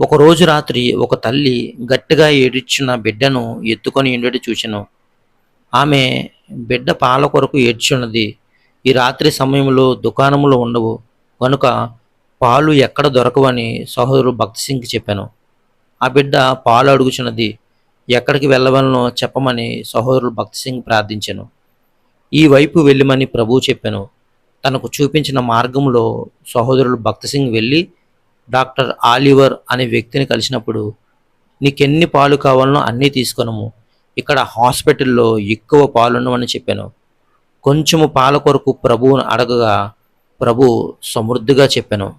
ఒకరోజు రాత్రి ఒక తల్లి గట్టిగా ఏడ్చిన బిడ్డను ఎత్తుకొని ఉండేటి చూచెను. ఆమె బిడ్డ పాల కొరకు ఏడ్చున్నది. ఈ రాత్రి సమయంలో దుకాణములు ఉండవు. కనుక పాలు ఎక్కడ దొరకవని సహోదరు భక్తి సింగ్కి చెప్పాను. ఆ బిడ్డ పాలు అడుగుచున్నది. ఎక్కడికి వెళ్ళవలనో చెప్పమని సహోదరుడు భక్తి సింగ్ ప్రార్థించాను. ఈ వైపు వెళ్ళమని ప్రభువు చెప్పాను. తనకు చూపించిన మార్గంలో సహోదరుడు భక్తి సింగ్ వెళ్ళి డాక్టర్ ఆలివర్ అనే వ్యక్తిని కలిసినప్పుడు నీకెన్ని పాలు కావాలనో అన్నీ తీసుకొనము. ఇక్కడ హాస్పిటల్లో ఎక్కువ పాలున్నవని చెప్పాను. కొంచెము పాల కొరకు ప్రభువును అడగగా ప్రభు సమృద్ధిగా చెప్పాను.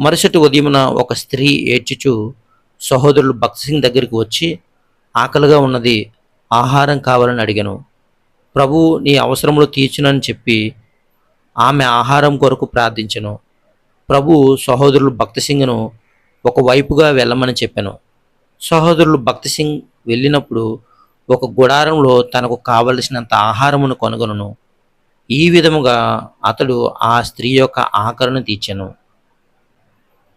మరుసటి ఉదయమున ఒక స్త్రీ ఏడ్చుచు సహోదరులు భక్త్ సింగ్ దగ్గరికి వచ్చి ఆకలిగా ఉన్నది ఆహారం కావాలని అడిగాను. ప్రభు నీ అవసరములు తీర్చునని చెప్పి ఆమె ఆహారం కొరకు ప్రార్థించను. ప్రభు సహోదరులు భక్తసింగ్ను సింగ్ను ఒక వైపుగా వెళ్ళమని చెప్పాను. సహోదరులు భక్తసింగ్ వెళ్ళినప్పుడు ఒక గుడారంలో తనకు కావలసినంత ఆహారమును కొనుగొనను. ఈ విధముగా అతడు ఆ స్త్రీ యొక్క ఆకలిని తీర్చాను.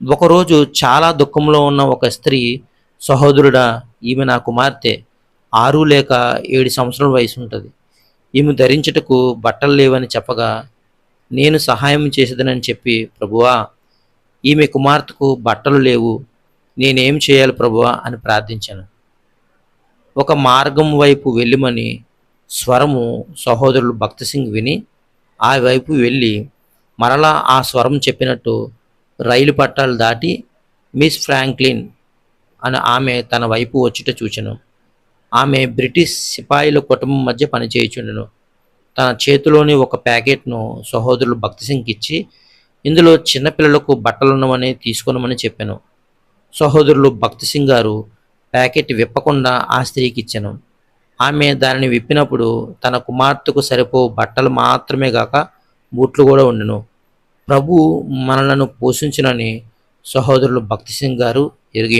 ఒకరోజు చాలా దుఃఖంలో ఉన్న ఒక స్త్రీ సహోదరుడా ఈమె నా కుమార్తె ఆరు లేక ఏడు సంవత్సరాల వయసు ఉంటుంది. ఈమె ధరించుటకు బట్టలు లేవని చెప్పగా నేను సహాయం చేసేదనని చెప్పి ప్రభువా ఈమె కుమార్తెకు బట్టలు లేవు. నేనేం చేయాలి ప్రభువా అని ప్రార్థించాను. ఒక మార్గం వైపు వెళ్ళమని స్వరము సహోదరులు భక్త సింగ్ విని ఆ వైపు వెళ్ళి మరలా ఆ స్వరం చెప్పినట్టు రైలు పట్టాలు దాటి మిస్ ఫ్రాంక్లిన్ అని ఆమె తన వైపు వచ్చుట చూచెను. ఆమె బ్రిటిష్ సిపాయిల కుటుంబం మధ్య పనిచేయుచుండెను. తన చేతిలోని ఒక ప్యాకెట్ను సహోదరులు భక్తి సింగ్కి ఇచ్చి ఇందులో చిన్నపిల్లలకు బట్టలున్నవని తీసుకున్నామని చెప్పాను. సహోదరులు భక్తి సింగ్ గారు ప్యాకెట్ విప్పకుండా ఆ స్త్రీకి ఇచ్చాను. ఆమె దానిని విప్పినప్పుడు తన కుమార్తెకు సరిపో బట్టలు మాత్రమే కాక బూట్లు కూడా ఉండెను. ప్రభు మనలను పోషించునని సహోదరులు భక్తి సింగ్ గారు ఎరిగి